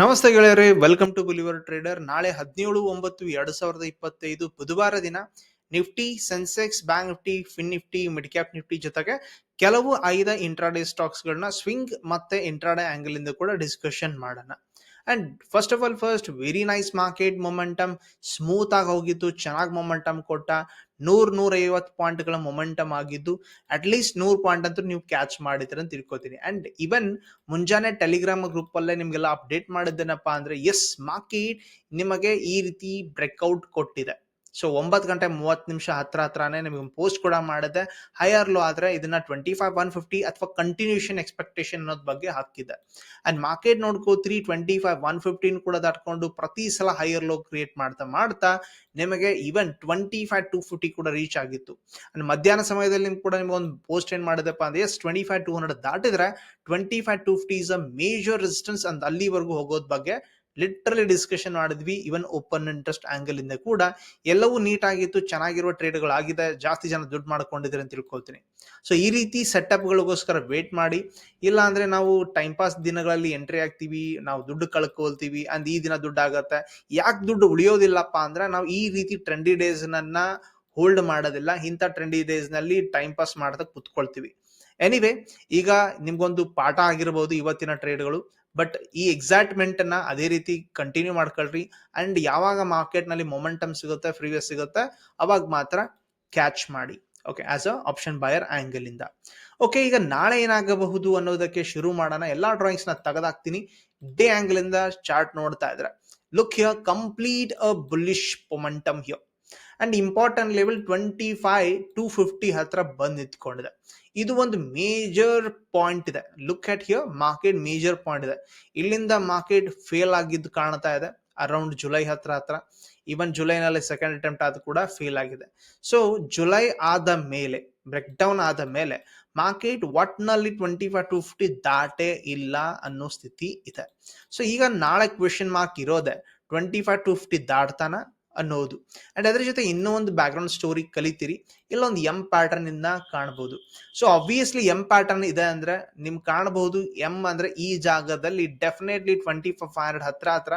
ನಮಸ್ತೆ ಗೆಳೆಯರೇ welcome to ಬುಲಿವರ್ trader ನಾಳೆ ಹದಿನೇಳು, ಒಂಬತ್ತು, ಎರಡು ಸಾವಿರದ ಇಪ್ಪತ್ತೈದು ಬುಧವಾರ ದಿನ Nifty Sensex bank Nifty fin Nifty mid cap Nifty ಜೊತೆಗೆ ಕೆಲವು ಐದ ಇಂಟ್ರಾಡೇ ಸ್ಟಾಕ್ಸ್ ಗಳನ್ನ ಸ್ವಿಂಗ್ ಮತ್ತೆ ಇಂಟ್ರಾಡೇ ಆಂಗಲ್ ಇಂದ ಕೂಡ ಡಿಸ್ಕಷನ್ ಮಾಡೋಣ. And first of all first very nice market momentum smooth ಆಗಿ ಹೋಗಿತ್ತು ಚೆನ್ನಾಗಿ ಮೊಮೆಂಟಮ್ ಕೊಟ್ಟ. ನೂರ್ ನೂರ ಐವತ್ತು ಪಾಯಿಂಟ್ಗಳ ಮೊಮೆಂಟಮ್ ಆಗಿದ್ದು ಅಟ್ ಲೀಸ್ಟ್ ನೂರ್ ಪಾಯಿಂಟ್ ಅಂತೂ ನೀವು ಕ್ಯಾಚ್ ಮಾಡಿದ್ರೆ ಅಂತ ತಿಳ್ಕೊತೀನಿ. ಅಂಡ್ ಇವನ್ ಮುಂಜಾನೆ ಟೆಲಿಗ್ರಾಮ್ ಗ್ರೂಪ್ ಅಲ್ಲೇ ನಿಮ್ಗೆಲ್ಲ ಅಪ್ಡೇಟ್ ಮಾಡಿದ್ದೇನಪ್ಪ ಅಂದ್ರೆ ಎಸ್ ಮಾರ್ಕೆಟ್ ನಿಮಗೆ ಈ ರೀತಿ ಬ್ರೇಕ್ಔಟ್ ಕೊಟ್ಟಿದೆ. ಸೊ ಒಂಬತ್ತು ಗಂಟೆ ಮೂವತ್ತು ನಿಮಿಷ ಹತ್ರ ಹತ್ರನೇ ನಿಮಗೆ ಪೋಸ್ಟ್ ಕೂಡ ಮಾಡಿದೆ. ಹೈಯರ್ ಲೋ ಆದ್ರೆ ಇದನ್ನ ಟ್ವೆಂಟಿ ಫೈವ್ ಒನ್ ಫಿಫ್ಟಿ ಅಥವಾ ಕಂಟಿನ್ಯೂಷನ್ ಎಕ್ಸ್ಪೆಕ್ಟೇಷನ್ ಅನ್ನೋದ್ ಬಗ್ಗೆ ಹಾಕಿದೆ. ಅಂಡ್ ಮಾರ್ಕೆಟ್ ನೋಡ್ಕೋತೀರಿ ಟ್ವೆಂಟಿ ಫೈವ್ ಒನ್ ಫಿಫ್ಟೀನ್ ಕೂಡ ದಾಟ್ಕೊಂಡು ಪ್ರತಿ ಸಲ ಹೈಯರ್ ಲೋ ಕ್ರಿಯೇಟ್ ಮಾಡ್ತಾ ಮಾಡ್ತಾ ನಿಮಗೆ even twenty five two fifty ಕೂಡ ರೀಚ್ ಆಗಿತ್ತು. ಅಂಡ್ ಮಧ್ಯಾಹ್ನ ಸಮಯದಲ್ಲಿ ಕೂಡ ನಿಮ್ಗೆ ಒಂದು ಪೋಸ್ಟ್ ಏನ್ ಮಾಡಿದೆಪ್ಪ ಅಂದ್ರೆ yes twenty five two hundred ದಾಟಿದ್ರೆ twenty five two fifty is a major resistance ಅಂತ ಅಲ್ಲಿವರೆಗೂ ಹೋಗೋದ್ ಬಗ್ಗೆ ಲಿಟ್ರಲಿ ಡಿಸ್ಕಷನ್ ಮಾಡಿದ್ವಿ ಇವನ್ ಓಪನ್ ಇಂಟ್ರೆಸ್ಟ್ ಆಂಗಲ್ ಇಂದ ಕೂಡ. ಎಲ್ಲವೂ ನೀಟ್ ಆಗಿತ್ತು ಚೆನ್ನಾಗಿರುವ ಟ್ರೇಡ್ಗಳು ಆಗಿದೆ, ಜಾಸ್ತಿ ಜನ ದುಡ್ಡು ಮಾಡ್ಕೊಂಡಿದ್ದಾರೆ ಅಂತ ತಿಳ್ಕೊಳ್ತೀನಿ. ಸೊ ಈ ರೀತಿ ಸೆಟಪ್ಗಳಿಗೋಸ್ಕರ ವೇಟ್ ಮಾಡಿ. ಇಲ್ಲ ಅಂದ್ರೆ ನಾವು ಟೈಮ್ ಪಾಸ್ ದಿನಗಳಲ್ಲಿ ಎಂಟ್ರಿ ಆಗ್ತೀವಿ, ನಾವು ದುಡ್ಡು ಕಳ್ಕೊಳ್ತೀವಿ, ಅಂದ್ ಈ ದಿನ ದುಡ್ಡು ಆಗತ್ತೆ. ಯಾಕೆ ದುಡ್ಡು ಉಳಿಯೋದಿಲ್ಲಪ್ಪ ಅಂದ್ರೆ, ನಾವು ಈ ರೀತಿ ಟ್ರೆಂಡಿ ಡೇಸ್ ನನ್ನ ಹೋಲ್ಡ್ ಮಾಡೋದಿಲ್ಲ. ಇಂಥ ಟ್ರೆಂಡಿ ಡೇಸ್ನಲ್ಲಿ ಟೈಮ್ ಪಾಸ್ ಮಾಡ್ತಾ ಕುತ್ಕೊಳ್ತೀವಿ. ಎನಿವೆ ಈಗ ನಿಮ್ಗೊಂದು ಪಾಠ ಆಗಿರಬಹುದು ಇವತ್ತಿನ ಟ್ರೇಡ್ಗಳು ಬಟ್ ಈ ಎಕ್ಸೈಟ್ಮೆಂಟ್ ಅನ್ನ ಅದೇ ರೀತಿ ಕಂಟಿನ್ಯೂ ಮಾಡ್ಕೊಳ್ರಿ. ಅಂಡ್ ಯಾವಾಗ ಮಾರ್ಕೆಟ್ನಲ್ಲಿ ಮೊಮೆಂಟಮ್ ಸಿಗುತ್ತೆ ಫ್ರೀವಿಯಸ್ ಸಿಗುತ್ತೆ, ಅವಾಗ ಮಾತ್ರ ಕ್ಯಾಚ್ ಮಾಡಿ. Okay as a option buyer angle ಇಂದ. ಓಕೆ ಈಗ ನಾಳೆ ಏನಾಗಬಹುದು ಅನ್ನೋದಕ್ಕೆ ಶುರು ಮಾಡೋಣ. ಎಲ್ಲಾ ಡ್ರಾಯಿಂಗ್ಸ್ನ ತೆಗೆದಾಕ್ತೀನಿ. ಡೇ ಆಂಗಲ್ ಇಂದ ಚಾರ್ಟ್ ನೋಡ್ತಾ ಇದ್ರೆ. Look here complete a bullish momentum here and important level twenty five two fifty ಹತ್ರ ಬಂದ್ ನಿಂತ್ಕೊಂಡಿದೆ ಇದು ಒಂದು ಮೇಜರ್ ಪಾಯಿಂಟ್ ಇದೆ. Look at here market major point ಇದೆ. ಇಲ್ಲಿಂದ ಮಾರ್ಕೆಟ್ ಫೇಲ್ ಆಗಿದ್ದು ಕಾಣ್ತಾ ಇದೆ ಅರೌಂಡ್ ಜುಲೈ ಹತ್ರ ಹತ್ರ. ಈವನ್ ಜುಲೈನಲ್ಲಿ ಸೆಕೆಂಡ್ ಅಟೆಂಪ್ಟ್ ಆದ ಕೂಡ ಫೇಲ್ ಆಗಿದೆ. ಸೊ ಜುಲೈ ಆದ ಮೇಲೆ ಬ್ರೇಕ್ ಡೌನ್ ಆದ ಮೇಲೆ ಮಾರ್ಕೆಟ್ ಒಟ್ನಲ್ಲಿ ಟ್ವೆಂಟಿ ಫೈವ್ ಟು ಫಿಫ್ಟಿ ದಾಟೇ ಇಲ್ಲ ಅನ್ನೋ ಸ್ಥಿತಿ ಇದೆ. ಸೊ ಈಗ ನಾಳೆ ಕ್ವೆಶನ್ ಮಾರ್ಕ್ ಇರೋದೆ ಟ್ವೆಂಟಿ ಫೈವ್ ಟು ಫಿಫ್ಟಿ ದಾಟ್ತಾನ? ಅನ್ನೋದು. ಆ್ಯಂಡ್ ಅದರ ಜೊತೆ ಇನ್ನೂ ಒಂದು ಬ್ಯಾಕ್ ಗ್ರೌಂಡ್ ಸ್ಟೋರಿ ಕಲಿತೀರಿ. ಇಲ್ಲೊಂದು ಎಂ ಪ್ಯಾಟರ್ನ್ ಇಂದ ಕಾಣಬಹುದು ಸೊ ಅಬ್ವಿಯಸ್ಲಿ ಎಂ ಪ್ಯಾಟರ್ನ್ ಇದೆ ಅಂದ್ರೆ ನಿಮ್ಗೆ ಕಾಣಬಹುದು ಎಂ ಅಂದ್ರೆ ಈ ಜಾಗದಲ್ಲಿ ಡೆಫಿನೆಟ್ಲಿ ಟ್ವೆಂಟಿ ಫೈವ್ ಹಂಡ್ರೆಡ್ ಹತ್ರ ಹತ್ರ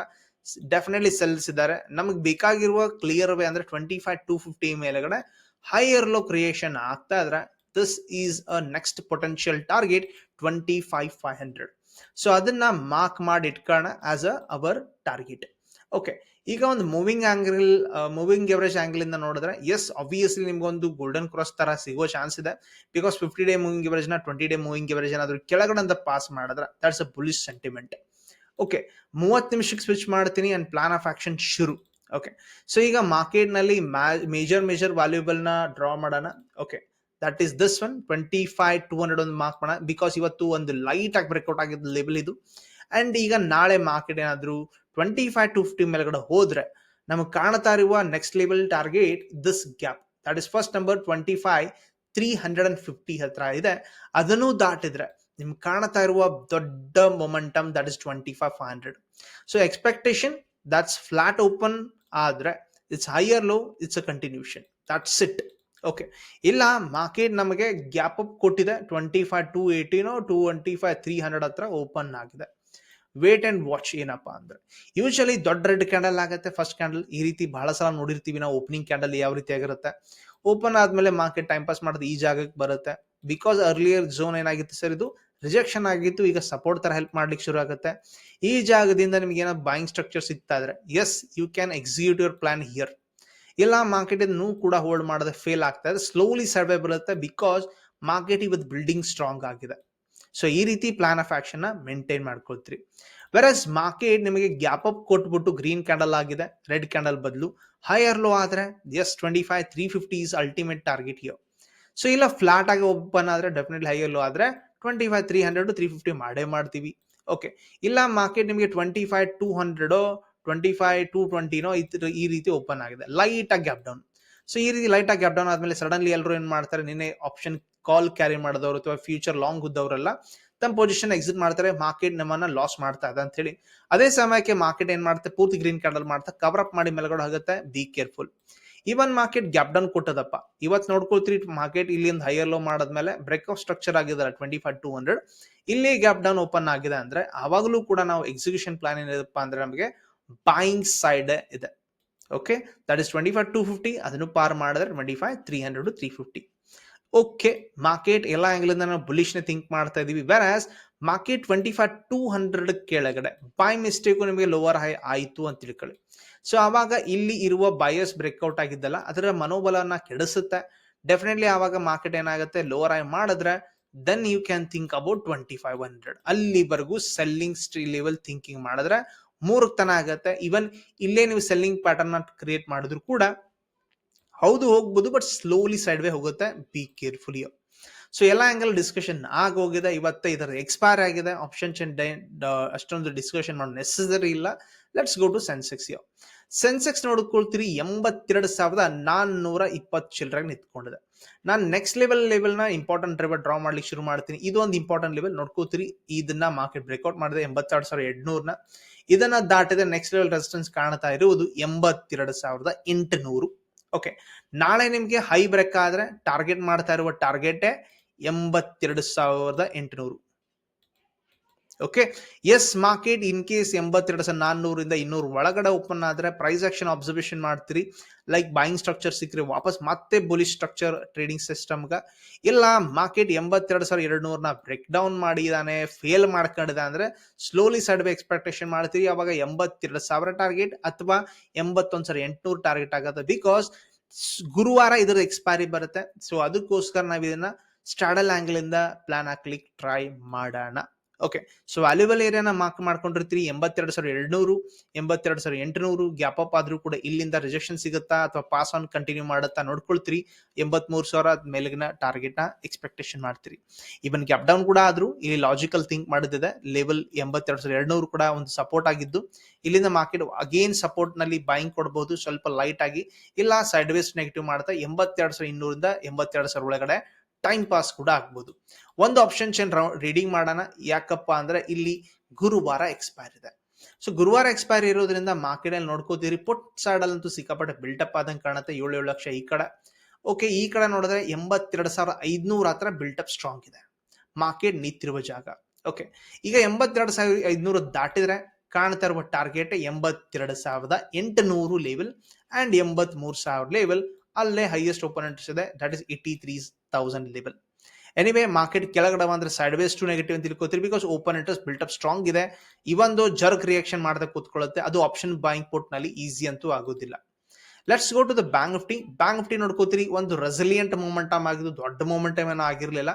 ಡೆಫಿನೆಟ್ಲಿ ಇದ್ದಾರೆ ನಮಗೆ ಬೇಕಾಗಿರುವ ಕ್ಲಿಯರ್ ವೇ ಅಂದ್ರೆ ಟ್ವೆಂಟಿ ಫೈವ್ ಟು ಫಿಫ್ಟಿ ಮೇಲೆಗಡೆ ಹೈಯರ್ ಲೋ ಕ್ರಿಯೇಷನ್ ಆಗ್ತಾ ಇದ್ರೆ this is a next potential target twenty five five hundred so ಅದನ್ನ ಮಾರ್ಕ್ ಮಾಡಿ ಇಟ್ಕೋಣ as a our target okay ಈಗ ಒಂದು moving angle moving average angle ಇಂದ ನೋಡಿದ್ರೆ ಎಸ್ ಅಬ್ವಿಯಸ್ಲಿ ನಿಮ್ಗೊಂದು ಗೋಲ್ಡನ್ ಕ್ರಾಸ್ ತರ ಸಿಗೋ ಚಾನ್ಸ್ ಇದೆ. ಬಿಕಾಸ್ ಫಿಫ್ಟಿ ಡೇ ಮೂವಿಂಗ್ ಎವರೇಜ್ನ ಟ್ವೆಂಟಿ ಡೇ ಮೂವಿಂಗ್ ಎವರೇಜ್ ಏನಾದ್ರು ಕೆಳಗಡೆ ಪಾಸ್ ಮಾಡಿದ್ರೆ that's a bullish sentiment okay ಮೂವತ್ತು ನಿಮಿಷಕ್ಕೆ ಸ್ವಿಚ್ ಮಾಡ್ತೀನಿ ಅಂಡ್ ಪ್ಲಾನ್ ಆಫ್ ಆಕ್ಷನ್ ಶುರು. ಓಕೆ ಸೊ ಈಗ ಮಾರ್ಕೆಟ್ನಲ್ಲಿ ಮೇಜರ್ ಮೇಜರ್ ವ್ಯಾಲ್ಯೂಬಲ್ನ ಡ್ರಾ ಮಾಡೋಣ. Okay that is this one twenty five two hundred ಒಂದು ಮಾರ್ಕ್ ಮಾಡೋಣ. ಬಿಕಾಸ್ ಇವತ್ತು ಒಂದು ಲೈಟ್ ಆಗಿ ಬ್ರೇಕ್ಔಟ್ ಆಗಿದ್ದ ಲೆವೆಲ್ ಇದು. ಅಂಡ್ ಈಗ ನಾಳೆ ಮಾರ್ಕೆಟ್ ಏನಾದ್ರು ಟ್ವೆಂಟಿ ಫೈವ್ ಟು ಫಿಫ್ಟಿ ಮೇಲ್ಗಡೆ ಹೋದ್ರೆ ನಮಗೆ ಕಾಣ್ತಾ ಇರುವ next level target this gap that is first number twenty five three hundred and fifty ಹತ್ರ ಇದೆ. ಅದನ್ನು ದಾಟಿದ್ರೆ ನಿಮ್ಗೆ ಕಾಣ್ತಾ ಇರುವ ದೊಡ್ಡ momentum that is twenty five five hundred so expectation that's flat open ಆದ್ರೆ it's higher low it's a continuation that's it okay ಇಲ್ಲ ಮಾರ್ಕೆಟ್ ನಮಗೆ ಗ್ಯಾಪ್ ಅಪ್ ಕೊಟ್ಟಿದೆ. Twenty five two ಏಯ್ಟೀನೋ to twenty five three hundred ಹತ್ರ open ಆಗಿದೆ. Wait and watch ಏನಪ್ಪಾ ಅಂದ್ರೆ usually ದೊಡ್ಡ red candle ಆಗುತ್ತೆ ಫಸ್ಟ್ ಕ್ಯಾಂಡಲ್ ಈ ರೀತಿ ಬಹಳ ಸಲ ನೋಡಿರ್ತೀವಿ ನಾವು ಓಪನಿಂಗ್ ಕ್ಯಾಂಡಲ್ ಯಾವ ರೀತಿ ಆಗಿರುತ್ತೆ. ಓಪನ್ ಆದಮೇಲೆ ಮಾರ್ಕೆಟ್ ಟೈಮ್ ಪಾಸ್ ಮಾಡೋದು ಈ ಜಾಗಕ್ಕೆ ಬರುತ್ತೆ. ಬಿಕಾಸ್ ಅರ್ಲಿಯರ್ ಝೋನ್ ಏನಾಗಿತ್ತು ಸರ್ ಇದು? ರಿಜೆಕ್ಷನ್ ಆಗಿತ್ತು, ಈಗ ಸಪೋರ್ಟ್ ತರ ಹೆಲ್ಪ್ ಮಾಡ್ಲಿಕ್ಕೆ ಶುರು ಆಗುತ್ತೆ. ಈ ಜಾಗದಿಂದ ನಿಮ್ಗೆ ಏನೋ ಬಾಯಿಂಗ್ ಸ್ಟ್ರಕ್ಚರ್ ಸಿಗ್ತಾ ಇದ್ರೆ yes you can execute your plan here ಎಲ್ಲ ಮಾರ್ಕೆಟ್ ಇನ್ನೂ ಕೂಡ ಹೋಲ್ಡ್ ಮಾಡದೆ ಫೇಲ್ ಆಗ್ತಾ ಇದೆ ಸ್ಲೋಲಿ ಸರ್ವೆ ಬರುತ್ತೆ ಬಿಕಾಸ್ ಮಾರ್ಕೆಟ್ ಇವತ್ತು ಬಿಲ್ಡಿಂಗ್ ಸ್ಟ್ರಾಂಗ್ ಆಗಿದೆ. ಸೊ ಈ ರೀತಿ ಪ್ಲಾನ್ ಆಫ್ ಆಕ್ಷನ್ ಮೇಂಟೈನ್ ಮಾಡ್ಕೊಳ್ತೀರಿ. ವೆರಸ್ ಮಾರ್ಕೆಟ್ ನಿಮಗೆ ಗ್ಯಾಪ್ ಅಪ್ ಕೊಟ್ಬಿಟ್ಟು ಗ್ರೀನ್ ಕ್ಯಾಂಡಲ್ ಆಗಿದೆ ರೆಡ್ ಕ್ಯಾಂಡಲ್ ಬದಲು ಹೈಯರ್ ಲೋ ಆದ್ರೆ yes twenty five three fifty is ultimate target ಇಯೋ so ಇಲ್ಲ ಫ್ಲಾಟ್ ಆಗಿ ಓಪನ್ ಆದ್ರೆ ಡೆಫಿನೆಟ್ಲಿ ಹೈಯರ್ ಲೋ ಆದ್ರೆ twenty five three hundred three fifty ಮಾಡೇ ಮಾಡ್ತೀವಿ. ಓಕೆ ಇಲ್ಲ ಮಾರ್ಕೆಟ್ ನಿಮಗೆ ಟ್ವೆಂಟಿ ಫೈವ್ ಟೂ ಹಂಡ್ರೆಡೋ ಟ್ವೆಂಟಿ ಫೈವ್ ಟೂ ಟ್ವೆಂಟಿನೋ ಈ ರೀತಿ ಓಪನ್ ಆಗಿದೆ. ಲೈಟ್ ಆಗಿ ಗ್ಯಾಪ್ ಡೌನ್ ಸೊ ಈ ರೀತಿ ಲೈಟ್ ಆಗಿ ಗ್ಯಾಪ್ ಡೌನ್ ಆದ್ಮೇಲೆ ಸಡನ್ಲಿ ಎಲ್ಲರೂ ಏನ್ ಮಾಡ್ತಾರೆ? ನಿನ್ನೆ ಆಪ್ಷನ್ ಕಾಲ್ ಕ್ಯಾರಿ ಮಾಡಿದವರು ಅಥವಾ ಫ್ಯೂಚರ್ ಲಾಂಗ್ ಉದ್ದವರೆಲ್ಲ, ತಮ್ಮ ಪೊಸಿಷನ್ ಎಕ್ಸಿಟ್ ಮಾಡ್ತಾರೆ ಮಾರ್ಕೆಟ್ ನಮ್ಮನ್ನ ಲಾಸ್ ಮಾಡ್ತಾ ಇದೆ ಅಂತ ಹೇಳಿ. ಅದೇ ಸಮಯಕ್ಕೆ ಮಾರ್ಕೆಟ್ ಏನ್ ಮಾಡುತ್ತೆ ಪೂರ್ತಿ ಗ್ರೀನ್ ಕ್ಯಾಂಡಲ್ ಮಾಡ್ತಾ ಕವರ್ ಅಪ್ ಮಾಡಿ ಮೇಲ್ಗಡೆ ಹೋಗುತ್ತೆ. Be careful even market gap down ಕೊಟ್ಟದಪ್ಪ. ಇವತ್ತು ನೋಡ್ಕೊಳ್ತೀರಿ ಮಾರ್ಕೆಟ್ ಇಲ್ಲಿಂದ ಹೈಯರ್ ಲೋ ಮಾಡಿದ್ಮೇಲೆ ಬ್ರೇಕ್ ಆಫ್ ಸ್ಟ್ರಕ್ಚರ್ ಆಗಿದಲ್ಲ ಟ್ವೆಂಟಿ ಫೈವ್ ಟೂ ಹಂಡ್ರೆಡ್ ಇಲ್ಲಿ ಗ್ಯಾಪ್ ಡೌನ್ ಓಪನ್ ಆಗಿದೆ ಅಂದ್ರೆ ಅವಾಗಲೂ ಕೂಡ ನಾವು ಎಕ್ಸಿಕ್ಯೂಷನ್ ಪ್ಲಾನ್ ಏನಿದೆಪ್ಪ ಅಂದ್ರೆ ನಮಗೆ ಬಾಯಿಂಗ್ ಸೈಡ್ ಇದೆ. Okay that is twenty five two fifty ಅದನ್ನು ಪಾರ್ ಮಾಡಿದ್ರೆ twenty five three hundred three fifty okay market ಎಲ್ಲ ಆಂಗ್ಲಿಂದ ನಾವು ಬುಲಿಶ್ನ ಥಿಂಕ್ ಮಾಡ್ತಾ ಇದೀವಿ. Versus market twenty five two hundred ಕೆಳಗಡೆ ಬೈ ಮಿಸ್ಟೇಕು ನಿಮಗೆ ಲೋವರ್ ಹೈ ಆಯಿತು ಅಂತ ತಿಳ್ಕೊಳ್ಳಿ. ಸೊ ಆವಾಗ ಇಲ್ಲಿ ಇರುವ ಬಯಸ್ ಬ್ರೇಕ್ಔಟ್ ಆಗಿದ್ದಲ್ಲ, ಅದರ ಮನೋಬಲನ ಕೆಡಿಸುತ್ತೆ. ಡೆಫಿನೆಟ್ಲಿ ಆವಾಗ ಮಾರ್ಕೆಟ್ ಏನಾಗುತ್ತೆ? ಲೋವರ್ ಹೈ ಮಾಡಿದ್ರೆ then you can think about twenty five hundred ಅಲ್ಲಿವರೆಗೂ ಸೆಲ್ಲಿಂಗ್ ಸ್ಟ್ರೀ ಲೆವೆಲ್ ಥಿಂಕಿಂಗ್ ಮಾಡಿದ್ರೆ ಮೂರಕ್ಕೆ ತನ ಆಗುತ್ತೆ. ಈವನ್ ಇಲ್ಲೇ ನೀವು ಸೆಲ್ಲಿಂಗ್ ಪ್ಯಾಟರ್ನ್ ಕ್ರಿಯೇಟ್ ಮಾಡಿದ್ರು ಕೂಡ ಹೌದು ಹೋಗ್ಬೋದು ಬಟ್ ಸ್ಲೋಲಿ ಸೈಡ್ ವೇ ಹೋಗುತ್ತೆ. ಬಿ ಕೇರ್ಫುಲಿ ಸೊ ಎಲ್ಲ ಆಂಗಲ್ ಡಿಸ್ಕಷನ್ ಆಗೋಗಿದೆ. ಇವತ್ತೇ ಇದರ ಎಕ್ಸ್ಪೈರ್ ಆಗಿದೆ ಆಪ್ಷನ್ ಅಷ್ಟೊಂದು ಡಿಸ್ಕಷನ್ ಮಾಡೋ ನೆಸೆಸರಿ ಇಲ್ಲ. ಲೆಟ್ಸ್ ಗೋ ಟು ಸೆನ್ಸೆಕ್ಸ್ ಯೋ ಸೆನ್ಸೆಕ್ಸ್ ನೋಡ್ಕೊಳ್ತೀರಿ, ಎಂಬತ್ತೆರಡು ಸಾವಿರದ ನಾನ್ನೂರ ಇಪ್ಪತ್ತು ಚಿಲ್ಲರಾಗಿ ನಿಂತ್ಕೊಂಡಿದೆ. ನಾನು ನೆಕ್ಸ್ಟ್ ಲೆವೆಲ್ ಲೆವೆಲ್ನ ಇಂಪಾರ್ಟೆಂಟ್ ಡ್ರೈವರ್ ಡ್ರಾ ಮಾಡ್ಲಿಕ್ಕೆ ಶುರು ಮಾಡ್ತೀನಿ. ಇದೊಂದು ಇಂಪಾರ್ಟೆಂಟ್ ಲೆವೆಲ್ ನೋಡ್ಕೋತೀರಿ ಇದನ್ನ ಮಾರ್ಕೆಟ್ ಬ್ರೇಕ್ಔಟ್ ಮಾಡಿದೆ ಎಂಬತ್ತೆರಡು ಸಾವಿರದ ಎಂಟುನೂರನ. ಇದನ್ನ ದಾಟಿದೆ ನೆಕ್ಸ್ಟ್ ಲೆವೆಲ್ ರೆಸಿಸ್ಟೆನ್ಸ್ ಕಾಣ್ತಾ ಇರುವುದು ಎಂಬತ್ತೆರಡು ಸಾವಿರದ ಎಂಟುನೂರು. ಓಕೆ ನಾಳೆ ನಿಮಗೆ ಹೈ ಬ್ರೇಕ್ ಆದ್ರೆ ಟಾರ್ಗೆಟ್ ಮಾಡ್ತಾ ಇರುವ ಟಾರ್ಗೆಟೇ ಎಂಬತ್ತೆರಡು ಸಾವಿರದ ಎಂಟುನೂರು. Okay yes market in case ಎಂಬತ್ತೆರಡು ಸಾವಿರದ ನಾನ್ನೂರಿಂದ ಇನ್ನೂರು ಒಳಗಡೆ ಓಪನ್ ಆದರೆ ಪ್ರೈಸ್ ಆಕ್ಷನ್ ಅಬ್ಸರ್ವೇಷನ್ ಮಾಡ್ತೀರಿ. ಲೈಕ್ ಬಾಯಿಂಗ್ ಸ್ಟ್ರಕ್ಚರ್ ಸಿಕ್ಕರೆ, ವಾಪಸ್ ಮತ್ತೆ ಬುಲಿಶ್ ಸ್ಟ್ರಕ್ಚರ್ ಟ್ರೇಡಿಂಗ್ ಸಿಸ್ಟಮ್ಗೆ ಇಲ್ಲ ಮಾರ್ಕೆಟ್ ಎಂಬತ್ತೆರಡು ಸಾವಿರದ ಎರಡು ನೂರನ್ನ ಬ್ರೇಕ್ ಡೌನ್ ಮಾಡಿದಾನೆ ಫೇಲ್ ಮಾಡ್ಕೊಂಡಿದೆ ಅಂದರೆ ಸ್ಲೋಲಿ ಸೈಡ್ ಎಕ್ಸ್ಪೆಕ್ಟೇಷನ್ ಮಾಡ್ತೀರಿ. ಅವಾಗ ಎಂಬತ್ತೆರಡು ಸಾವಿರ ಟಾರ್ಗೆಟ್ ಅಥವಾ ಎಂಬತ್ತೊಂದು ಸಾವಿರ ಎಂಟುನೂರು ಟಾರ್ಗೆಟ್ ಆಗುತ್ತೆ. ಬಿಕಾಸ್ ಗುರುವಾರ ಇದರ ಎಕ್ಸ್ಪೈರಿ ಬರುತ್ತೆ. ಸೊ ಅದಕ್ಕೋಸ್ಕರ ನಾವು ಇದನ್ನ ಸ್ಟ್ರಾಡಲ್ ಆಂಗಲ್ ಇಂದ ಪ್ಲಾನ್ ಹಾಕ್ಲಿಕ್ಕೆ ಟ್ರೈ ಮಾಡೋಣ. ಓಕೆ ಸೊ ವ್ಯಾಲ್ಯೂಬಲ್ ಏರಿಯಾನ ಮಾರ್ಕ್ ಮಾಡ್ಕೊಂಡಿರ್ತೀರಿ ಎಂಬತ್ತೆರಡು ಸಾವಿರ ಎರಡ್ನೂರು, ಎಂಬತ್ತೆರಡು ಸಾವಿರ ಎಂಟುನೂರು ಗ್ಯಾಪ್ ಅಪ್ ಆದ್ರೂ ಕೂಡ ಇಲ್ಲಿಂದ ರಿಜೆಕ್ಷನ್ ಸಿಗುತ್ತಾ ಅಥವಾ ಪಾಸ್ ಆನ್ ಕಂಟಿನ್ಯೂ ಮಾಡುತ್ತಾ ನೋಡ್ಕೊಳ್ತೀರಿ. ಎಂಬತ್ಮೂರು ಸಾವಿರ ಮೇಲಿನ ಟಾರ್ಗೆಟ್ ಎಕ್ಸ್ಪೆಕ್ಟೇಷನ್ ಮಾಡ್ತೀರಿ. ಇವನ್ ಗ್ಯಾಪ್ ಡೌನ್ ಕೂಡ ಆದ್ರೂ ಇಲ್ಲಿ ಲಾಜಿಕಲ್ ಥಿಂಕ್ ಮಾಡಿದಿದೆ ಲೆವೆಲ್ ಎಂಬತ್ತೆರಡು ಸಾವಿರ ಎರಡ್ನೂರು ಕೂಡ ಒಂದು ಸಪೋರ್ಟ್ ಆಗಿದ್ದು, ಇಲ್ಲಿಂದ ಮಾರ್ಕೆಟ್ ಅಗೇನ್ ಸಪೋರ್ಟ್ನಲ್ಲಿ ಬೈಂಗ್ ಕೊಡಬಹುದು ಸ್ವಲ್ಪ ಲೈಟ್ ಆಗಿ, ಇಲ್ಲ ಸೈಡ್ ವೇಸ್ ನೆಗೆಟಿವ್ ಮಾಡ್ತಾ ಎಂಬತ್ತೆರಡು ಸಾವಿರ ಇನ್ನೂರಿಂದ ಎಂಬತ್ತೆರಡು ಸಾವಿರ ಒಳಗಡೆ ಟೈಮ್ ಪಾಸ್ ಕೂಡ ಆಗ್ಬೋದು. ಒಂದು ಆಪ್ಷನ್ ಚೇನ್ ರೀಡಿಂಗ್ ಮಾಡೋಣ. ಯಾಕಪ್ಪ ಅಂದ್ರೆ ಇಲ್ಲಿ ಗುರುವಾರ ಎಕ್ಸ್ಪೈರ್ ಇದೆ. ಸೊ ಗುರುವಾರ ಎಕ್ಸ್ಪೈರ್ ಇರೋದ್ರಿಂದ ಮಾರ್ಕೆಟ್ ಅಲ್ಲಿ ನೋಡ್ಕೋತೀರಿ. ಪುಟ್ ಸೈಡ್ ಅಂತೂ ಸಿಕ್ಕಾಪಟ್ಟೆ ಬಿಲ್ಟಪ್ ಆದಂಗೆ ಕಾಣುತ್ತೆ. ಏಳು ಏಳು ಲಕ್ಷ ಈ ಕಡೆ. ಓಕೆ ಈ ಕಡೆ ನೋಡಿದ್ರೆ ಎಂಬತ್ತೆರಡು ಸಾವಿರ ಐದ್ನೂರ ಹತ್ರ ಬಿಲ್ಟಪ್ ಸ್ಟ್ರಾಂಗ್ ಇದೆ. ಮಾರ್ಕೆಟ್ ನಿಂತಿರುವ ಜಾಗ. ಓಕೆ ಈಗ ಎಂಬತ್ತೆರಡು ಸಾವಿರ ಐದ್ನೂರು ದಾಟಿದ್ರೆ ಕಾಣ್ತಾ ಇರುವ ಟಾರ್ಗೆಟ್ ಎಂಬತ್ತೆರಡು ಸಾವಿರದ ಎಂಟುನೂರು ಲೆವೆಲ್ ಅಂಡ್ ಎಂಬತ್ ಮೂರು ಸಾವಿರ ಲೆವೆಲ್ ಅಲ್ಲೇ ಹೈಯೆಸ್ಟ್ ಓಪನೆಂಟ್ಸ್ ಇದೆ. That is eighty three thousand level anyway market ಕೆಳಗಡೆ ಬಂದ್ರೆ ಸೈಡ್ ವೇಸ್ ಟು ನೆಗೆಟಿವ್ ಅಂತ ತಿಳ್ಕೊತೀರಿ because open interest up strong ಇದೆ. ಇವೊಂದು ಜರ್ಕ್ ರಿಯಾಕ್ಷನ್ ಮಾಡದೆ ಕೂತ್ಕೊಳ್ಳುತ್ತೆ, ಅದು ಆಪ್ಷನ್ ಬಾಯಿಂಗ್ ಪೋರ್ಟ್ನಲ್ಲಿ ಈಸಿ ಅಂತೂ ಆಗೋದಿಲ್ಲ. Let's go to the bank Nifty bank T ನೋಡ್ಕೋತೀರಿ, ಒಂದು ರೆಸಿಲಿಯಂಟ್ ಮೂಮೆಂಟಮ್ ಆಗಿದ್ದು ದೊಡ್ಡ ಮೂಮೆಂಟಮ್ ಏನೋ ಆಗಿರಲಿಲ್ಲ.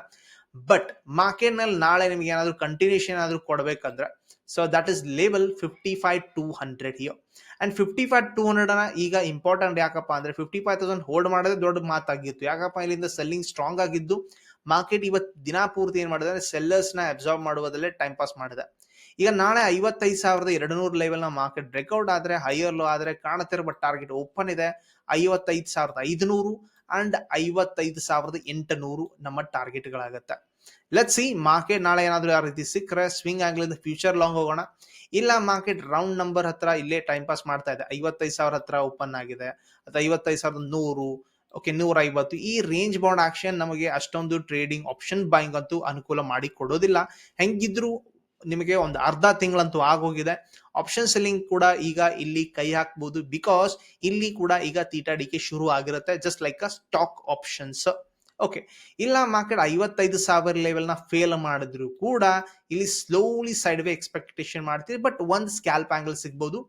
ಬಟ್ ಮಾರ್ಕೆಟ್ನಲ್ಲಿ ನಾಳೆ ನಿಮ್ಗೆ ಏನಾದ್ರು ಕಂಟಿನ್ಯೂಷನ್ ಏನಾದ್ರು ಕೊಡ್ಬೇಕಂದ್ರೆ so that is level fifty five two hundred here and fifty five two hundred ಈಗ ಇಂಪಾರ್ಟೆಂಟ್ ಯಾಕಪ್ಪ ಅಂದ್ರೆ ಫಿಫ್ಟಿ ಫೈವ್ ತೌಸಂಡ್ ಹೋಲ್ಡ್ ಮಾಡೋದೇ ದೊಡ್ಡ ಮಾತಾಗಿತ್ತು. ಯಾಕಪ್ಪ ಇಲ್ಲಿಂದ ಸೆಲ್ಲಿಂಗ್ ಸ್ಟ್ರಾಂಗ್ ಆಗಿದ್ದು ಮಾರ್ಕೆಟ್ ಇವತ್ತು ದಿನ ಪೂರ್ತಿ ಏನು ಮಾಡಿದೆ ಅಂದ್ರೆ ಸೆಲ್ಲರ್ಸ್ನ ಅಬ್ಸಾರ್ವ್ ಮಾಡುವುದಲ್ಲೇ ಟೈಮ್ ಪಾಸ್ ಮಾಡಿದೆ. ಈಗ ನಾಳೆ ಐವತ್ತೈದು ಸಾವಿರದ ಎರಡು ನೂರು ಲೆವೆಲ್ನ ಮಾರ್ಕೆಟ್ ಬ್ರೇಕ್ಔಟ್ ಆದ್ರೆ ಹೈಯರ್ ಲೋ ಆದ್ರೆ ಕಾಣುತ್ತಿರುವ ಟಾರ್ಗೆಟ್ ಓಪನ್ ಇದೆ. ಐವತ್ತೈದು ಸಾವಿರದ ಐದುನೂರು ಆ್ಯಂಡ್ ಐವತ್ತೈದು ಸಾವಿರದ ಎಂಟುನೂರು ನಮ್ಮ ಟಾರ್ಗೆಟ್ಗಳಾಗತ್ತೆ ಲೆಟ್ ಸಿ ಮಾರ್ಕೆಟ್ ನಾಳೆ ಏನಾದ್ರು ಯಾವ ರೀತಿ ಸಿಕ್ಕರೆ ಸ್ವಿಂಗ್ ಆಂಗ್ಲಿಂದ ಫ್ಯೂಚರ್ ಲಾಂಗ್ ಹೋಗೋಣ. ಇಲ್ಲ ಮಾರ್ಕೆಟ್ ರೌಂಡ್ ನಂಬರ್ ಹತ್ರ ಇಲ್ಲೇ ಟೈಮ್ ಪಾಸ್ ಮಾಡ್ತಾ ಇದೆ. ಐವತ್ತೈದು ಸಾವಿರ ಹತ್ರ ಓಪನ್ ಆಗಿದೆ. ಅಥವಾ ಐವತ್ತೈದು ಸಾವಿರದ ನೂರು ಓಕೆ ನೂರ ಐವತ್ತು ಈ ರೇಂಜ್ ಬೌಂಡ್ ಆಕ್ಷನ್ ನಮಗೆ ಅಷ್ಟೊಂದು ಟ್ರೇಡಿಂಗ್ ಆಪ್ಷನ್ ಬಾಯಿಂಗ್ ಅಂತೂ ಅನುಕೂಲ ಮಾಡಿ ಕೊಡೋದಿಲ್ಲ. ಹೆಂಗಿದ್ರು ನಿಮಗೆ ಒಂದು ಅರ್ಧ ತಿಂಗಳಂತೂ ಆಗೋಗಿದೆ. ಆಪ್ಷನ್ ಸೆಲ್ಲಿಂಗ್ ಕೂಡ ಈಗ ಇಲ್ಲಿ ಕೈ ಹಾಕ್ಬಹುದು ಬಿಕಾಸ್ ಇಲ್ಲಿ ಕೂಡ ಈಗ ತೀಟಾಡಿಕೆ ಶುರು ಆಗಿರುತ್ತೆ. Just like a stock options okay ಇಲ್ಲ ಮಾರ್ಕೆಟ್ ಐವತ್ತೈದು ಸಾವಿರ ಲೆವೆಲ್ನ ಫೇಲ್ ಮಾಡಿದ್ರು ಕೂಡ ಇಲ್ಲಿ ಸ್ಲೋಲಿ ಸೈಡ್ ವೇ ಎಕ್ಸ್ಪೆಕ್ಟೇಷನ್ ಮಾಡ್ತೀವಿ ಬಟ್ ಒಂದು ಸ್ಕ್ಯಾಲ್ಪ್ ಆಂಗಲ್ ಸಿಗ್ಬೋದು,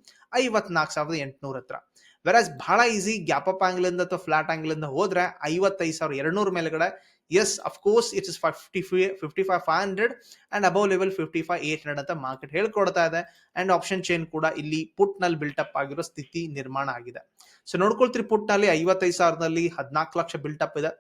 ಐವತ್ನಾಲ್ಕು ಸಾವಿರದ ಎಂಟುನೂರ ಹತ್ರ. ವೆರಾಸ್ ಬಹಳ ಈಸಿ ಗ್ಯಾಪ್ ಅಪ್ ಆಂಗಲ್ ಇಂದ ಅಥವಾ ಫ್ಲಾಟ್ ಆಂಗಲ್ ಇಂದ ಹೋದ್ರೆ ಐವತ್ತೈದು ಸಾವಿರ ಎರಡುನೂರ ಮೇಲೆಗಡೆ yes of course it is fifty fifty five five hundred and above level fifty five eight hundred ಅಂತ ಮಾರ್ಕೆಟ್ ಹೇಳ್ಕೊಡ್ತಾ ಇದೆ. ಅಂಡ್ ಆಪ್ಷನ್ ಚೈನ್ ಕೂಡ ಇಲ್ಲಿ ಪುಟ್ನಲ್ಲಿ ಬಿಲ್ಟಪ್ ಆಗಿರೋ ಸ್ಥಿತಿ ನಿರ್ಮಾಣ ಆಗಿದೆ. ಸೊ ನೋಡ್ಕೊಳ್ತೀರಿ ಪುಟ್ನಲ್ಲಿ ಐವತ್ತೈದು ಸಾವಿರದಲ್ಲಿ ಹದಿನಾಲ್ಕು ಲಕ್ಷ ಬಿಲ್ಟಪ್ ಇದೆ.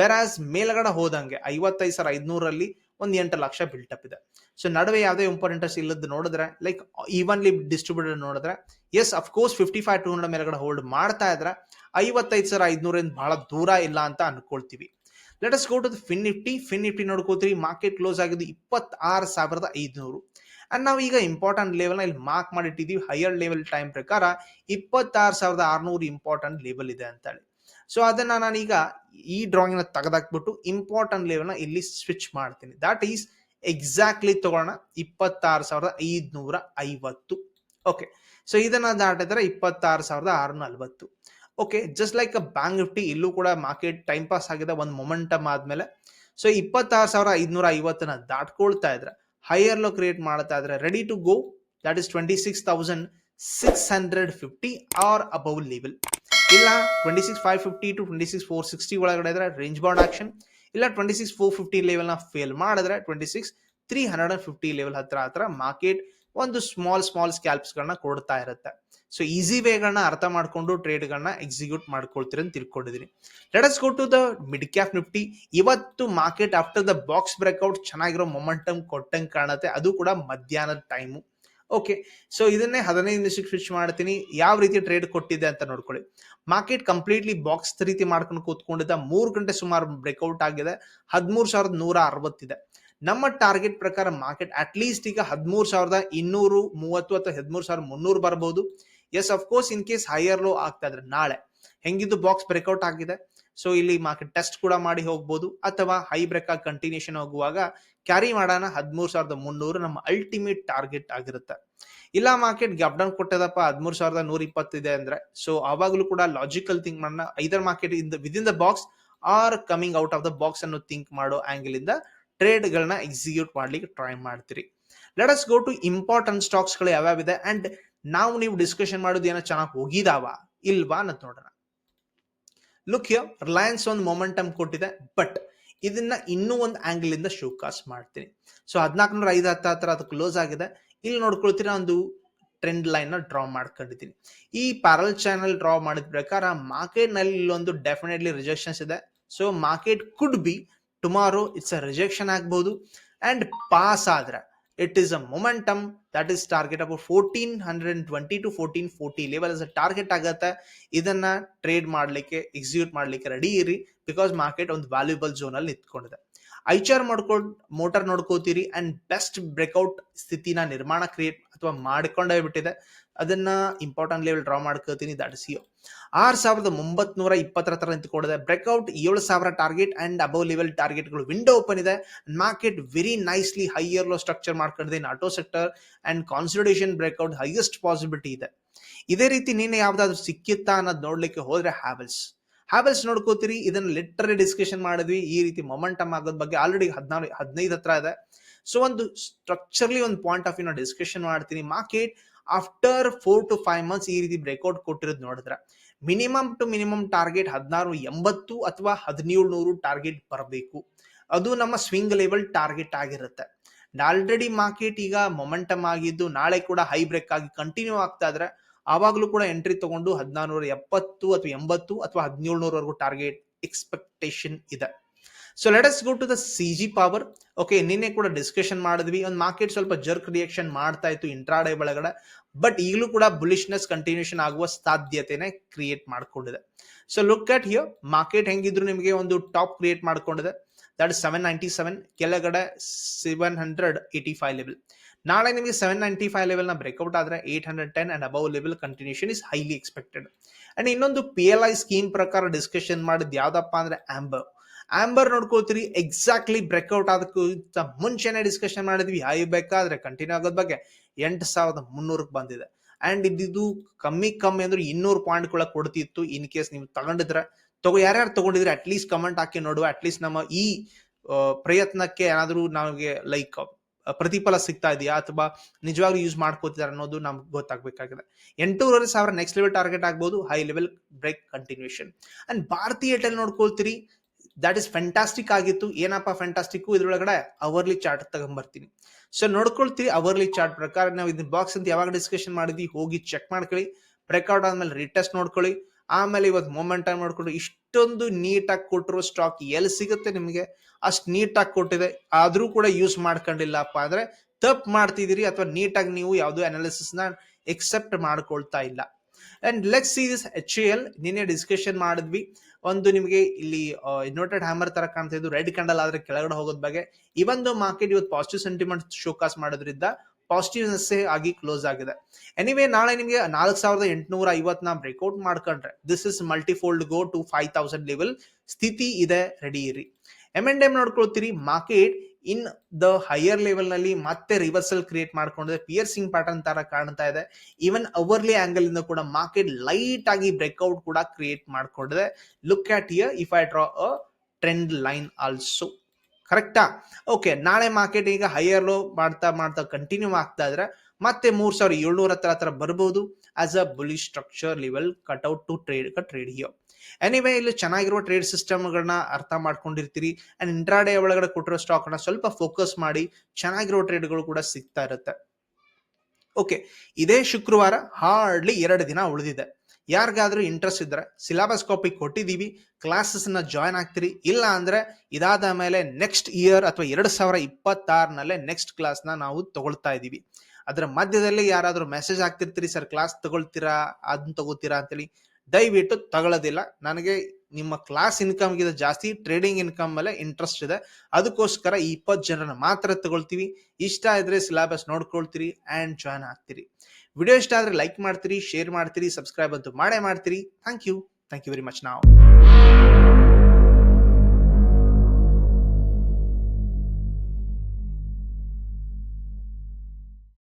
ವೆರಾಸ್ ಮೇಲ್ಗಡೆ ಹೋದಂಗೆ ಐವತ್ತೈದು ಸಾವಿರ ಐದ್ನೂರಲ್ಲಿ ಒಂದು ಎಂಟು ಲಕ್ಷ ಬಿಲ್ಟಪ್ ಇದೆ. ಸೊ ನಡುವೆ ಯಾವುದೇ ಇಂಪಾರ್ಟೆಂಟಸ್ ಇಲ್ಲದ ನೋಡಿದ್ರೆ ಲೈಕ್ ಈವನ್ಲಿ ಡಿಸ್ಟ್ರಿಬ್ಯೂಟೆಡ್ ನೋಡಿದ್ರೆ yes of course fifty five two hundred ಮೇಲ್ಗಡೆ ಹೋಲ್ಡ್ ಮಾಡ್ತಾ ಇದ್ರೆ, ಐವತ್ತೈದು ಸಾವಿರ ಐದ್ನೂರಿಂದ ಬಹಳ ದೂರ ಇಲ್ಲ ಅಂತ ಅನ್ಕೊಳ್ತೀವಿ. Let us go to Fin Nifty Fin Nifty ನೋಡ್ಕೋತೀವಿ ಮಾರ್ಕೆಟ್ ಕ್ಲೋಸ್ ಆಗಿದ್ದು ಇಪ್ಪತ್ತಾರು ಸಾವಿರದ ಐದುನೂರು. ಅಂಡ್ ನಾವು ಈಗ ಇಂಪಾರ್ಟೆಂಟ್ ಲೆವೆಲ್ನ ಇಲ್ಲಿ ಮಾರ್ಕ್ ಮಾಡಿಟ್ಟಿದ್ದೀವಿ. ಹೈಯರ್ ಲೆವೆಲ್ ಟೈಮ್ ಪ್ರಕಾರ ಇಪ್ಪತ್ತಾರು ಸಾವಿರದ ಆರುನೂರು ಇಂಪಾರ್ಟೆಂಟ್ ಲೆವೆಲ್ ಇದೆ ಅಂತ ಹೇಳಿ ಸೊ ಅದನ್ನ ನಾನೀಗ ಈ ಡ್ರಾಯಿಂಗ್ನ ತೆಗೆದಾಕ್ಬಿಟ್ಟು ಇಂಪಾರ್ಟೆಂಟ್ ಲೆವೆಲ್ನ ಇಲ್ಲಿ ಸ್ವಿಚ್ ಮಾಡ್ತೀನಿ. ದಾಟ್ ಈಸ್ ಎಕ್ಸಾಕ್ಟ್ಲಿ ತಗೊಳ್ಳೋಣ. ಇಪ್ಪತ್ತಾರು ಸಾವಿರದ ಐದುನೂರ ಐವತ್ತು. ಓಕೆ ಸೊ ಇದನ್ನ ದಾಟಿದ್ರೆ ಇಪ್ಪತ್ತಾರು ಸಾವಿರದ ಆರುನೂರ ನಲ್ವತ್ತು okay just like a bank Nifty ಇಲ್ಲೂ ಕೂಡ ಮಾರ್ಕೆಟ್ ಟೈಮ್ ಪಾಸ್ ಆಗಿದೆ, ಒಂದು ಮೊಮೆಂಟಮ್ ಆದ್ಮೇಲೆ. ಸೊ ಇಪ್ಪತ್ತಾರು ಸಾವಿರ ಐದುನೂರ ಐವತ್ತನ್ನ ದಾಟ್ಕೊಳ್ತಾ ಇದ್ರೆ ಹೈಯರ್ ಲೋ ಕ್ರಿಯೇಟ್ ಮಾಡ್ತಾ ಇದ್ರೆ ready to go that is twenty six thousand six hundred fifty or above level ಇಲ್ಲ twenty six five fifty to twenty six four sixty ಒಳಗಡೆ ಇದ್ರೆ ರೇಂಜ್ ಬೌಂಡ್ ಆಕ್ಷನ್ ಇಲ್ಲ ಟ್ವೆಂಟಿ ಸಿಕ್ಸ್ ಫೋರ್ ಫಿಫ್ಟಿ ಲೆವೆಲ್ನ fail ಮಾಡಿದ್ರೆ twenty six three hundred and fifty level ಹತ್ರ ಹತ್ರ market ಒಂದು small small ಸ್ಕ್ಯಾಲ್ಪ್ಸ್ಗಳನ್ನ ಕೊಡ್ತಾ ಇರುತ್ತೆ. ಸೊ ಈಸಿ ವೇಗಳನ್ನ ಅರ್ಥ ಮಾಡಿಕೊಂಡು ಟ್ರೇಡ್ಗಳನ್ನ ಎಕ್ಸಿಕ್ಯೂಟ್ ಮಾಡ್ಕೊಳ್ತೀರ ಅಂತ ತಿಳ್ಕೊಂಡಿದ್ದೀನಿ let us go to the mid cap Nifty ಇವತ್ತು market after the box breakout ಚೆನ್ನಾಗಿರೋ ಮೊಮೆಂಟಮ್ ಕೊಟ್ಟಂಗೆ ಕಾಣುತ್ತೆ. ಅದು ಕೂಡ ಮಧ್ಯಾಹ್ನದ ಟೈಮು ಓಕೆ ಸೊ ಇದನ್ನೇ ಹದಿನೈದು ನಿಮಿಷಕ್ಕೆ ಸ್ವಿಚ್ ಮಾಡ್ತೀನಿ. ಯಾವ ರೀತಿ ಟ್ರೇಡ್ ಕೊಟ್ಟಿದೆ ಅಂತ ನೋಡ್ಕೊಳ್ಳಿ. ಮಾರ್ಕೆಟ್ ಕಂಪ್ಲೀಟ್ಲಿ ಬಾಕ್ಸ್ ರೀತಿ ಮಾಡ್ಕೊಂಡು ಕೂತ್ಕೊಂಡಿದ್ದ ಮೂರು ಗಂಟೆ ಸುಮಾರು ಬ್ರೇಕ್ಔಟ್ ಆಗಿದೆ. ಹದಿಮೂರು ಸಾವಿರದ ನೂರ ಅರವತ್ತಿದೆ. ನಮ್ಮ ಟಾರ್ಗೆಟ್ ಪ್ರಕಾರ ಮಾರ್ಕೆಟ್ ಅಟ್ ಲೀಸ್ಟ್ ಈಗ ಹದಿಮೂರು ಸಾವಿರದ ಇನ್ನೂರು ಮೂವತ್ತು ಅಥವಾ ಹದಿಮೂರು ಸಾವಿರದ ಮುನ್ನೂರು ಬರ್ಬೋದು. Yes of course in case higher low ಆಗ್ತಾ ಇದ್ರೆ ನಾಳೆ. ಹೆಂಗಿದ್ದು ಬಾಕ್ಸ್ ಬ್ರೇಕ್ಔಟ್ ಆಗಿದೆ. ಸೊ ಇಲ್ಲಿ ಮಾರ್ಕೆಟ್ ಟೆಸ್ಟ್ ಕೂಡ ಮಾಡಿ ಹೋಗ್ಬೋದು. ಅಥವಾ ಹೈ ಬ್ರೇಕ್ ಆಗಿ ಕಂಟಿನ್ಯೂಷನ್ ಹೋಗುವಾಗ ಕ್ಯಾರಿ ಮಾಡೋಣ ಹದಿಮೂರು ಸಾವಿರದ ಮುನ್ನೂರು ನಮ್ಮ ಅಲ್ಟಿಮೇಟ್ ಟಾರ್ಗೆಟ್ ಆಗಿರುತ್ತೆ. ಇಲ್ಲ ಮಾರ್ಕೆಟ್ ಗ್ಯಾಪ್ ಡೌನ್ ಕೊಟ್ಟದಪ್ಪ ಹದಿಮೂರು ಸಾವಿರದ ನೂರ ಇಪ್ಪತ್ತಿದೆ ಅಂದ್ರೆ ಸೊ ಅವಾಗಲೂ ಕೂಡ ಲಾಜಿಕಲ್ ಥಿಂಕ್ ಮಾಡೋಣ. Either market in within the box or coming out of the box ಅನ್ನು ಥಿಂಕ್ ಮಾಡೋ ಆಂಗಲ್ ಇಂದ ಟ್ರೇಡ್ ಗಳನ್ನ ಎಕ್ಸಿಕ್ಯೂಟ್ ಮಾಡ್ಲಿಕ್ಕೆ ಟ್ರೈ ಮಾಡ್ತೀರಿ. Let us go to important ಸ್ಟಾಕ್ಸ್ಗಳು ಯಾವ್ಯಾವಿದೆ ಅಂಡ್ ನಾವು ನೀವು ಡಿಸ್ಕಷನ್ ಮಾಡೋದು ಏನೋ ಚೆನ್ನಾಗಿ ಹೋಗಿದಾವ? ಇಲ್ವಾ ಅನ್ನೋದು ನೋಡೋಣ. ಲುಕ್ ಯೋ ರಿಲಯನ್ಸ್ ಒಂದು ಮೊಮೆಂಟಮ್ ಕೊಟ್ಟಿದೆ ಬಟ್ ಇದನ್ನ ಇನ್ನೂ ಒಂದು ಆಂಗಲ್ ಇಂದ ಶೋಕಾಸ್ ಮಾಡ್ತೀನಿ. ಸೊ ಹದಿನಾಲ್ಕುನೂರ ಐದು ಹತ್ತು ಹತ್ರ ಅದು ಕ್ಲೋಸ್ ಆಗಿದೆ. ಇಲ್ಲಿ ನೋಡ್ಕೊಳ್ತೀರಾ ಒಂದು ಟ್ರೆಂಡ್ ಲೈನ್ ಡ್ರಾ ಮಾಡ್ಕೊಂಡಿದ್ದೀನಿ. ಈ ಪ್ಯಾರಲ್ ಚಾನಲ್ ಡ್ರಾ ಮಾಡಿದ ಪ್ರಕಾರ ಮಾರ್ಕೆಟ್ನಲ್ಲಿ ಇಲ್ಲೊಂದು ಡೆಫಿನೆಟ್ಲಿ ರಿಜೆಕ್ಷನ್ಸ್ ಇದೆ. So market could be tomorrow it's a rejection ಆಗ್ಬಹುದು ಅಂಡ್ ಪಾಸ್ ಆದ್ರೆ it is a momentum that is target about fourteen hundred twenty to fourteen forty level is target ಆಗತ್ತೆ. ಇದನ್ನ trade ಮಾಡ್ಲಿಕ್ಕೆ ಎಕ್ಸಿಕ್ಯೂಟ್ ಮಾಡ್ಲಿಕ್ಕೆ ready ಇರಿ because market ಒಂದು valuable zone ಅಲ್ಲಿ ನಿಂತ್ಕೊಂಡಿದೆ. ಐಚಾರ್ ಮಾಡ್ಕೊಂಡು ಮೋಟರ್ ನೋಡ್ಕೋತೀರಿ ಅಂಡ್ ಬೆಸ್ಟ್ ಬ್ರೇಕ್ಔಟ್ ಸ್ಥಿತಿನ ನಿರ್ಮಾಣ ಕ್ರಿಯೇಟ್ ಅಥವಾ ಮಾಡ್ಕೊಂಡೇ ಬಿಟ್ಟಿದೆ ಅದನ್ನ ಇಂಪಾರ್ಟೆಂಟ್ ಲೆವೆಲ್ ಡ್ರಾ ಮಾಡ್ಕೋತೀನಿ ದಟ್ ಇಸ್ ಯು ಆರ್ ಸಾವಿರದ ಒಂಬತ್ನೂರ ಇಪ್ಪತ್ತರ ತರ ನಿಂತ್ಕೊಂಡಿದೆ. ಬ್ರೇಕ್ಔಟ್ ಏಳು ಸಾವಿರ ಟಾರ್ಗೆಟ್ ಅಂಡ್ ಅಬೌವ್ ಲೆವೆಲ್ ಟಾರ್ಗೆಟ್ಗಳು ವಿಂಡೋ ಓಪನ್ ಇದೆ. Market very nicely higher low structure ಮಾಡ್ಕೊಂಡಿದೆ auto sector and consultation breakout highest possibility ಇದೆ. ಇದೇ ರೀತಿ ನೀನು ಯಾವ್ದಾದ್ರು ಸಿಕ್ಕಿತ್ತಾ ಅನ್ನೋದು ನೋಡ್ಲಿಕ್ಕೆ ಹೋದ್ರೆ ಹ್ಯಾವೆಲ್ಸ್ ಹ್ಯಾವೆಲ್ಸ್ ನೋಡ್ಕೋತೀರಿ, ಇದನ್ನ ಲಿಟ್ರಲಿ ಡಿಸ್ಕಷನ್ ಮಾಡಿದ್ವಿ, ಈ ರೀತಿ ಮೊಮೆಂಟಮ್ ಆಗೋದ್ ಬಗ್ಗೆ ಆಲ್ರೆಡಿ ಹದಿನಾರು, ಹದಿನೈದು ಹತ್ರ ಇದೆ. ಸೊ ಒಂದು ಸ್ಟ್ರಕ್ಚರ್ಲಿ ಒಂದು ಪಾಯಿಂಟ್ ಆಫ್ ವ್ಯೂ ಡಿಸ್ಕಷನ್ ಮಾಡ್ತೀನಿ. Market after four to five months ಈ ರೀತಿ ಬ್ರೇಕ್ಔಟ್ ಕೊಟ್ಟಿರೋದು ನೋಡಿದ್ರೆ ಮಿನಿಮಮ್ ಟು ಮಿನಿಮಮ್ ಟಾರ್ಗೆಟ್ ಹದಿನಾರು, ಎಂಬತ್ತು ಅಥವಾ ಹದಿನೇಳು ನೂರು ಟಾರ್ಗೆಟ್ ಬರಬೇಕು. ಅದು ನಮ್ಮ ಸ್ವಿಂಗ್ ಲೆವೆಲ್ ಟಾರ್ಗೆಟ್ ಆಗಿರುತ್ತೆ. ಆಲ್ರೆಡಿ ಮಾರ್ಕೆಟ್ ಈಗ ಮೊಮೆಂಟಮ್ ಆಗಿದ್ದು, ನಾಳೆ ಕೂಡ ಹೈ ಬ್ರೇಕ್ ಆಗಿ ಕಂಟಿನ್ಯೂ ಆಗ್ತಾ ಇದ್ರೆ ಆವಾಗಲೂ ಕೂಡ ಎಂಟ್ರಿ ತಗೊಂಡು ಹದಿನಾರುನೂರ ಎಪ್ಪತ್ತು ಅಥವಾ ಎಂಬತ್ತು ಅಥವಾ ಹದಿನೇಳು ನೂರವರೆಗೂ ಟಾರ್ಗೆಟ್ ಎಕ್ಸ್ಪೆಕ್ಟೇಷನ್ ಇದೆ. So let us go to the C G power okay ನಿನ್ನೆ ಕೂಡ ಡಿಸ್ಕಷನ್ ಮಾಡಿದ್ವಿ. ಒಂದು ಮಾರ್ಕೆಟ್ ಸ್ವಲ್ಪ ಜರ್ಕ್ ರಿಯಾಕ್ಷನ್ ಮಾಡ್ತಾ ಇತ್ತು ಇಂಟ್ರಾಡೇ ಒಳಗಡೆ ಬಟ್ ಈಗಲೂ ಕೂಡ ಬುಲಿಶ್ನೆಸ್ ಕಂಟಿನ್ಯೂಷನ್ ಆಗುವ ಸಾಧ್ಯತೆನೆ ಕ್ರಿಯೇಟ್ ಮಾಡ್ಕೊಂಡಿದೆ. So look at here market ಹೆಂಗಿದ್ರು ನಿಮಗೆ ಒಂದು ಟಾಪ್ ಕ್ರಿಯೇಟ್ ಮಾಡ್ಕೊಂಡಿದೆ. ದಟ್ ಸೆವೆನ್ ನೈಂಟಿ ಸೆವೆನ್ ಕೆಳಗಡೆ seven hundred eighty five level ನಾಳೆ ನಿಮಗೆ ಸೆವೆನ್ ನೈಂಟಿ ಫೈವ್ ಲೆವೆಲ್ನ ಬ್ರೇಕ್ಔಟ್ ಆದ್ರೆ eight hundred ten and above level continuation is highly expected and ಇನ್ನೊಂದು ಪಿ ಎಲ್ ಐ ಸ್ಕೀಮ್ ಪ್ರಕಾರ ಡಿಸ್ಕಷನ್ ಮಾಡಿದ್ ಯಾವ್ದಪ್ಪ ಅಂದ್ರೆ ಆಂಬರ್ ಆಂಬರ್ ನೋಡ್ಕೋತೀರಿ ಎಕ್ಸಾಕ್ಟ್ಲಿ ಬ್ರೇಕ್ಔಟ್ ಆದಕ್ಕಿಂತ ಮುಂಚೆನೇ ಡಿಸ್ಕಷನ್ ಮಾಡಿದ್ವಿ. ಹಾಯ್ ಬೇಕಾದ್ರೆ ಕಂಟಿನ್ಯೂ ಆಗೋದ್ ಬಗ್ಗೆ ಎಂಟು ಸಾವಿರದ ಮುನ್ನೂರಕ್ಕೆ ಬಂದಿದೆ. ಅಂಡ್ ಇದ್ದಿದ್ದು ಕಮ್ಮಿ ಕಮ್ಮಿ ಅಂದ್ರೆ ಇನ್ನೂರು ಪಾಯಿಂಟ್ಗಳ ಕೊಡ್ತಿತ್ತು ಇನ್ ಕೇಸ್ ನೀವು ತಗೊಂಡಿದ್ರೆ. ತಗೋ, ಯಾರ್ಯಾರು ತಗೊಂಡಿದ್ರೆ ಅಟ್ಲೀಸ್ಟ್ ಕಮೆಂಟ್ ಹಾಕಿ ನೋಡುವ. ಅಟ್ಲೀಸ್ಟ್ ನಮ್ಮ ಈ ಪ್ರಯತ್ನಕ್ಕೆ ಏನಾದರೂ ನಮಗೆ ಲೈಕ್ ಪ್ರತಿಫಲ ಸಿಗ್ತಾ ಇದೆಯಾ ಅಥವಾ ನಿಜವಾಗ್ಲೂ ಯೂಸ್ ಮಾಡ್ಕೋತಿದ್ದಾರೆ ಅನ್ನೋದು ನಮ್ಗೆ ಗೊತ್ತಾಗಬೇಕಾಗಿದೆ. ಎಂಟೂವರೆ ಸಾವಿರ ನೆಕ್ಸ್ಟ್ ಲೆವೆಲ್ ಟಾರ್ಗೆಟ್ ಆಗ್ಬೋದು high level break continuation and Bharti Airtel ನೋಡ್ಕೊಳ್ತೀರಿ that is fantastic ಆಗಿತ್ತು. ಏನಪ್ಪ ಫ್ಯಾಂಟಾಸ್ಟಿಕ್ ಇದ್ರೊಳಗಡೆ ಅವರ್ಲಿ ಚಾರ್ಟ್ ತಗೊಂಬರ್ತೀನಿ. ಸೊ ನೋಡ್ಕೊಳ್ತೀರಿ ಅವರ್ಲಿ ಚಾರ್ಟ್ ಪ್ರಕಾರ, ನಾವು ಇದನ್ನ ಬಾಕ್ಸ್ ಅಂತ ಯಾವಾಗ ಡಿಸ್ಕಷನ್ ಮಾಡಿದ್ವಿ, ಹೋಗಿ ಚೆಕ್ ಮಾಡ್ಕೊಳ್ಳಿ. ಬ್ರೇಕ್ಔಟ್ ಆದ್ಮೇಲೆ ರಿಟೆಸ್ಟ್ ನೋಡ್ಕೊಳ್ಳಿ. ಆಮೇಲೆ ಇವತ್ತು ಮೊಮೆಂಟಮ್ ನೋಡ್ಕೊಂಡು ಇಷ್ಟೊಂದು ನೀಟಾಗಿ ಕೊಟ್ಟಿರೋ ಸ್ಟಾಕ್ ಎಲ್ಲಿ ಸಿಗುತ್ತೆ ನಿಮಗೆ? ಅಷ್ಟು ನೀಟಾಗಿ ಕೊಟ್ಟಿದೆ. ಆದ್ರೂ ಕೂಡ ಯೂಸ್ ಮಾಡ್ಕೊಂಡಿಲ್ಲಪ್ಪ ಅಂದ್ರೆ ತಪ್ಪು ಮಾಡ್ತಿದ್ದೀರಿ ಅಥವಾ ನೀಟಾಗಿ ನೀವು ಯಾವುದೋ ಅನಾಲಿಸಿಸ್ನ ಎಕ್ಸೆಪ್ಟ್ ಮಾಡ್ಕೊಳ್ತಾ ಇಲ್ಲ. ಅಂಡ್ ಲೆಕ್ಸ್ ದಿಸ್ ಎಚ್ ಎಲ್ ನಿನ್ನೆ ಡಿಸ್ಕಷನ್ ಮಾಡಿದ್ವಿ. ಒಂದು ನಿಮಗೆ ಇಲ್ಲಿ ಇನ್ವರ್ಟೆಡ್ ಹ್ಯಾಮರ್ ತರ ಕಾಣ್ತಾ ಇದ್ದು ರೆಡ್ ಕ್ಯಾಂಡಲ್ ಆದ್ರೆ ಕೆಳಗಡೆ ಹೋಗೋದ್ ಬಗ್ಗೆ. ಇವೊಂದು ಮಾರ್ಕೆಟ್ ಇವತ್ತು ಪಾಸಿಟಿವ್ ಸೆಂಟಿಮೆಂಟ್ ಶೋಕಾಸ್ ಮಾಡೋದ್ರಿಂದ ಪಾಸಿಟಿವ್ನೆಸ್ ಆಗಿ ಕ್ಲೋಸ್ ಆಗಿದೆ. ಎನಿವೇ ನಾಳೆ ನಿಮಗೆ ನಾಲ್ಕು ಸಾವಿರದ ಎಂಟುನೂರ ಐವತ್ನ ಬ್ರೇಕ್ಔಟ್ ಮಾಡ್ಕೊಂಡ್ರೆ this is multifold go to five thousand level ಸ್ಥಿತಿ ಇದೆ ರೆಡಿ ಇರಿ. ಎಂ ಅಂಡ್ ಎಂ ನೋಡ್ಕೊಳ್ತೀರಿ ಮಾರ್ಕೆಟ್ ಇನ್ ದ ಹೈಯರ್ ಲೆವೆಲ್ನಲ್ಲಿ ಮತ್ತೆ ರಿವರ್ಸಲ್ ಕ್ರಿಯೇಟ್ ಮಾಡ್ಕೊಂಡಿದೆ ಪಿಯರ್ಸಿಂಗ್ ಪ್ಯಾಟರ್ನ್ ತರ ಕಾಣ್ತಾ ಇದೆ. ಈವನ್ ಅವರ್ಲಿ ಆಂಗಲ್ ಇಂದ ಕೂಡ ಮಾರ್ಕೆಟ್ ಲೈಟ್ ಆಗಿ ಬ್ರೇಕ್ಔಟ್ ಕೂಡ ಕ್ರಿಯೇಟ್ ಮಾಡ್ಕೊಂಡಿದೆ look at here if I draw a trend line also ಕರೆಕ್ಟಾ? ಓಕೆ, ನಾಳೆ ಮಾರ್ಕೆಟ್ ಈಗ ಹೈಯರ್ ಲೋ ಮಾಡ್ತಾ ಮಾಡ್ತಾ ಕಂಟಿನ್ಯೂ ಆಗ್ತಾ ಇದ್ರೆ ಮತ್ತೆ ಮೂರ್ ಸಾವಿರ ಏಳ್ನೂರ ಹತ್ರ ಹತ್ರ ಬರ್ಬೋದು as a bully structure level cutout to trade trade ಹಿಯೋ anyway ಇಲ್ಲಿ ಚೆನ್ನಾಗಿರುವ ಟ್ರೇಡ್ ಸಿಸ್ಟಮ್ಗಳನ್ನ ಅರ್ಥ ಮಾಡ್ಕೊಂಡಿರ್ತೀರಿ. ಅಂಡ್ ಇಂಟ್ರಾಡೇ ಒಳಗಡೆ ಕೊಟ್ಟಿರೋ ಸ್ಟಾಕ್ ಅನ್ನ ಸ್ವಲ್ಪ ಫೋಕಸ್ ಮಾಡಿ ಚೆನ್ನಾಗಿರೋ ಟ್ರೇಡ್ಗಳು ಕೂಡ ಸಿಗ್ತಾ ಇರುತ್ತೆ. ಓಕೆ ಇದೇ ಶುಕ್ರವಾರ ಹಾರ್ಡ್ಲಿ ಎರಡು ದಿನ ಉಳಿದಿದೆ. ಯಾರಿಗಾದ್ರೂ ಇಂಟ್ರೆಸ್ಟ್ ಇದ್ರೆ ಸಿಲೆಬಸ್ ಕಾಪಿ ಕೊಟ್ಟಿದ್ದೀವಿ ಕ್ಲಾಸಸ್ನ ಜಾಯ್ನ್ ಆಗ್ತೀರಿ, ಇಲ್ಲ ಅಂದ್ರೆ ಇದಾದ ಮೇಲೆ ನೆಕ್ಸ್ಟ್ ಇಯರ್ ಅಥವಾ ಎರಡು ಸಾವಿರ ಇಪ್ಪತ್ತಾರನಲ್ಲೇ ನೆಕ್ಸ್ಟ್ ಕ್ಲಾಸ್ನ ನಾವು ತಗೊಳ್ತಾ ಇದ್ದೀವಿ. ಅದರ ಮಧ್ಯದಲ್ಲಿ ಯಾರಾದರೂ ಮೆಸೇಜ್ ಆಗ್ತಿರ್ತೀರಿ ಸರ್ ಕ್ಲಾಸ್ ತಗೊಳ್ತೀರಾ? ಅದನ್ನ ತಗೋತೀರಾ? ಅಂತೇಳಿ, ದಯವಿಟ್ಟು ತಗೊಳ್ಳೋದಿಲ್ಲ. ನನಗೆ ನಿಮ್ಮ ಕ್ಲಾಸ್ ಇನ್ಕಮ್ ಗಿಂತ ಜಾಸ್ತಿ ಟ್ರೇಡಿಂಗ್ ಇನ್ಕಮ್ ಮೇಲೆ ಇಂಟ್ರೆಸ್ಟ್ ಇದೆ. ಅದಕ್ಕೋಸ್ಕರ ಈ ಇಪ್ಪತ್ತು ಜನರನ್ನ ಮಾತ್ರ ತಗೊಳ್ತೀವಿ. ಇಷ್ಟ ಇದ್ರೆ ಸಿಲೆಬಸ್ ನೋಡ್ಕೊಳ್ತೀರಿ ಆ್ಯಂಡ್ ಜಾಯ್ನ್ ಆಗ್ತೀರಿ. ವಿಡಿಯೋ ಇಷ್ಟ ಆದ್ರೆ ಲೈಕ್ ಮಾಡ್ತೀರಿ ಶೇರ್ ಮಾಡ್ತೀರಿ ಸಬ್ಸ್ಕ್ರೈಬ್ ಅಂತೂ ಮಾಡೇ ಮಾಡ್ತೀರಿ. Thank you thank you very much ನಾವು